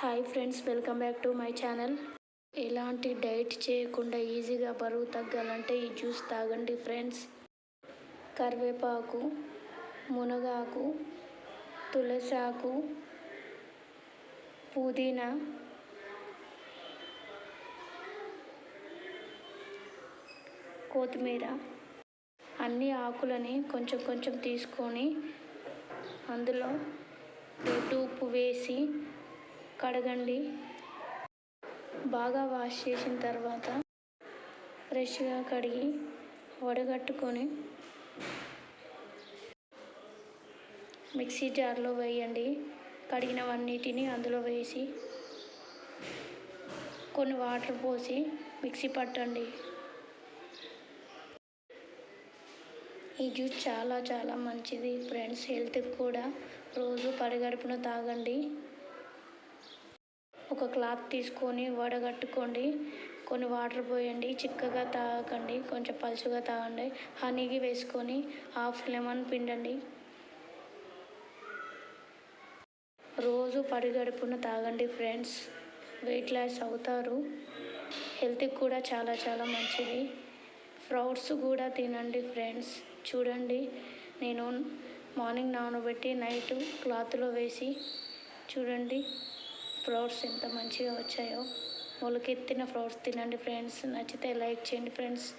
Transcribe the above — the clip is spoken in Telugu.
Hi friends welcome back to my channel ఎలాంటి డైట్ చేయకుండా ఈజీగా బరువు తగ్గాలంటే ఈ జ్యూస్ తాగండి ఫ్రెండ్స్ కరివేపాకు మునగాకు తులసాకు పుదీనా కొత్తిమీర అన్ని ఆకులని కొంచెం కొంచెం తీసుకొని అందులో రెడ్ ఉప్పు వేసి కడగండి. బాగా వాష్ చేసిన తర్వాత ఫ్రెష్గా కడిగి వడగట్టుకొని మిక్సీ జార్లో వేయండి. కడిగినవన్నిటిని అందులో వేసి కొన్ని వాటర్ పోసి మిక్సీ పట్టండి. ఈ జ్యూస్ చాలా చాలా మంచిది. ఫ్రెండ్స్ హెల్త్కి కూడా రోజు పడిగడుపున తాగండి. ఒక క్లాత్ తీసుకొని వడగట్టుకోండి. కొన్ని వాటర్ పోయండి చిక్కగా తాగకండి కొంచెం పలుచుగా తాగండి. హనీకి వేసుకొని హాఫ్ లెమన్ పిండండి. రోజు పడిగడుపున తాగండి ఫ్రెండ్స్. వెయిట్ లాస్ అవుతారు. హెల్త్కి కూడా చాలా చాలా మంచిది. ఫ్రూట్స్ కూడా తినండి ఫ్రెండ్స్. చూడండి నేను మార్నింగ్ నానబెట్టి నైట్ క్లాత్లో వేసి చూడండి. ఫ్రూట్స్ ఎంత మంచిగా వచ్చాయో. మొలకెత్తిన ఫ్రూట్స్ తినండి ఫ్రెండ్స్. నచ్చితే లైక్ చేయండి ఫ్రెండ్స్.